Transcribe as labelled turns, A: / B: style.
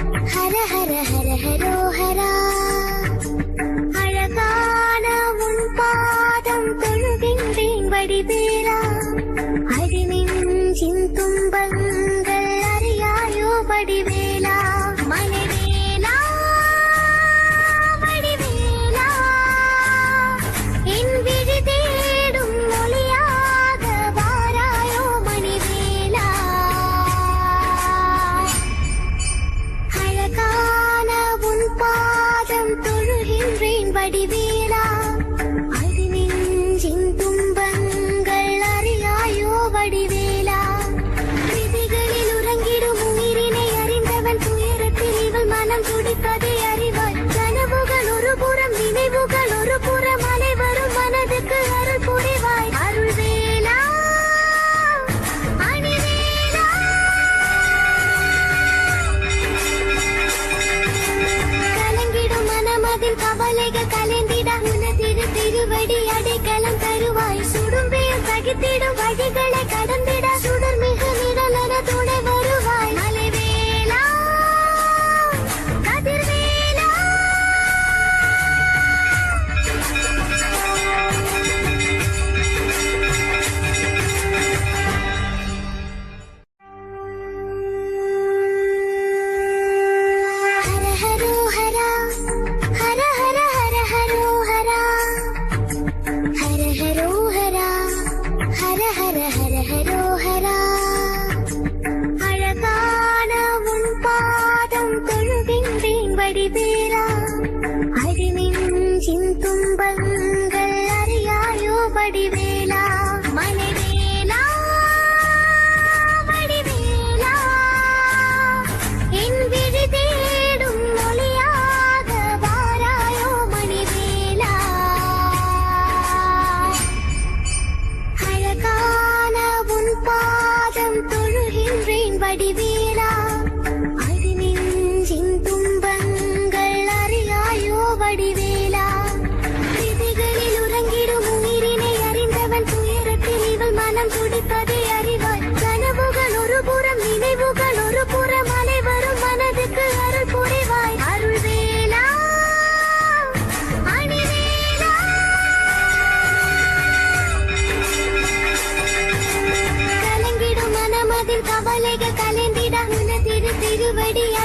A: ஹர ஹர ஹர ஹரோ ஹரா அழகான உன் பாதம் தொழுகின்றேன் வடிவேலா அடிமின் துன்பங்கள் அறியாயோ வடிவே வடிவே வழிகள் வடிவேலா மணிவேலா வடிவேலா. என் விழி தேடும் மொழியாக வாராயோ மணிவேலா. கதை அறிவாய் கனவுகள் ஒரு புறம் நினைவுகள் ஒரு புறம். அனைவரும் மனதுக்கு அருள் புரிவாய். அருள் வேளா மனமதில் கவலைகள் கலைந்திட. உன திரு திருவடியா